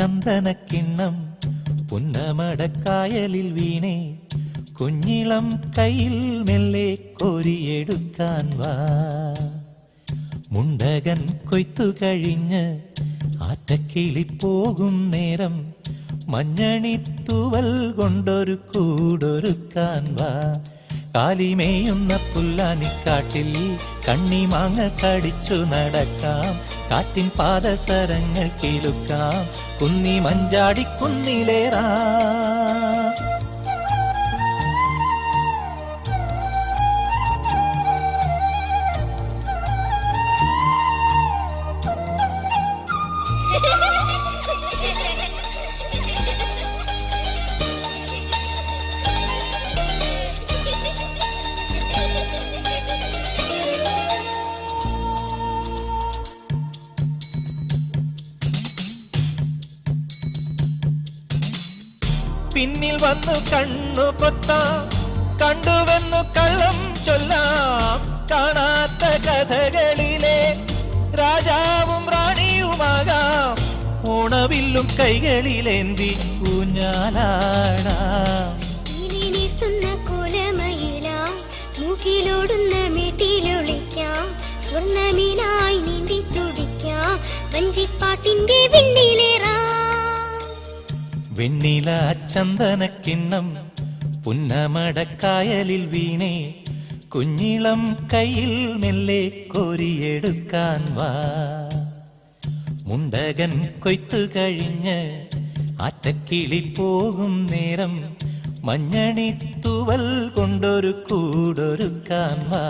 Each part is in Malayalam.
ചന്ദനക്കിണ്ണം പുന്നമടക്കായലിൽ വീണേ. കുഞ്ഞിളം കയ്യിൽ മെല്ലെ കോരിയെടുക്കാൻ വാ. മുണ്ടകൻ കൊയ്ത്തു കഴിഞ്ഞ് ആറ്റക്കിളി പോകും നേരം മഞ്ഞണി തൂവൽ കൊണ്ടൊരു കൂടൊരുക്കാൻ വാ. കാലിമേയുന്ന പുല്ലാനിക്കാട്ടിൽ കണ്ണിമാങ്ങ കടിച്ചു നടക്കാം. കാറ്റിൻ പാദസരങ്ങൾ കേളുക്കാം കുന്നി മഞ്ചാടി കുന്നിലേറാ. പിന്നിൽ വന്നു കണ്ണു കൊത്താം. കണ്ടുവെന്നു കള്ളം ചൊല്ലാം കാണാത്ത കഥകളിലെ. രാജാവും റാണിയുമാകാം. ഓണവില്ലും കൈകളിലേന്തി ഊഞ്ഞാലാടാം. മൂക്കിലോടുന്ന മേട്ടിലൊളിക്കാം സ്വർണമീനായി നീന്തി തുടിക്കാം. വഞ്ചിപ്പാട്ടിന്റെ വെണ്ണില ചന്ദനക്കിണ്ണം പുന്നമടക്കായലിൽ വീണേ കുഞ്ഞിളം കയ്യിൽ മെല്ലെ കോരിയെടുക്കാൻ വാ. മുണ്ടകൻ കൊയ്ത്തു കഴിഞ്ഞ് അറ്റക്കിളി പോകും നേരം മഞ്ഞണി തൂവൽ കൊണ്ടൊരു കൂടൊരുക്കാൻ വാ.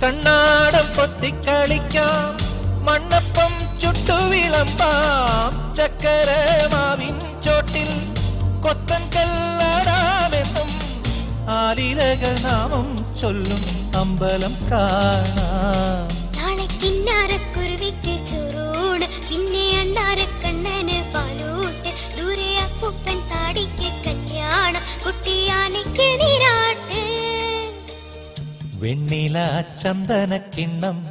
കണ്ണാടം പൊത്തിക്കളിക്കാം മണ്ണപ്പം ചുട്ടു വിളമ്പാം ചക്കര മാവിൻ ചോട്ടിൽ കൊത്തൻ കല്ലാടാമെന്നും ആലിരകൾ നാമം ചൊല്ലും അമ്പലം കാണാം നാളെ കിന്നാരക്കുരുവിക്ക് ചുറൂട് പിന്നെ അണ്ണാരക്കണ്ണന് വെണ്ണില ചന്ദനക്കിണ്ണം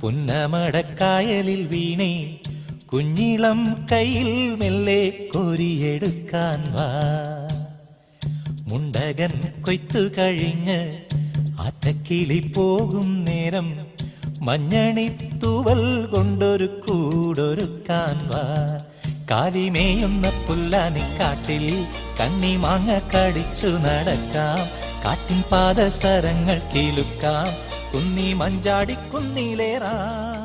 പുന്നമടക്കായലിൽ വീണേ. കുഞ്ഞിളം കയ്യിൽ മെല്ലെ കോരിയെടുക്കാൻ വാ. മുണ്ടകൻ കൊയ്ത്തു കഴിഞ്ഞ് ആറ്റക്കിളി പോകും നേരം മഞ്ഞണി തൂവൽ കൊണ്ടൊരു കൂടൊരുക്കാൻ വാ. കാലിമേയുന്ന പുല്ലാനിക്കാട്ടിൽ കണ്ണി മാങ്ങ കടിച്ചു നടക്കാം. കാറ്റിൻ പാദസരങ്ങൾ കീലുക്കാം. കുന്നി മഞ്ചാടി കുന്നിലേറാം.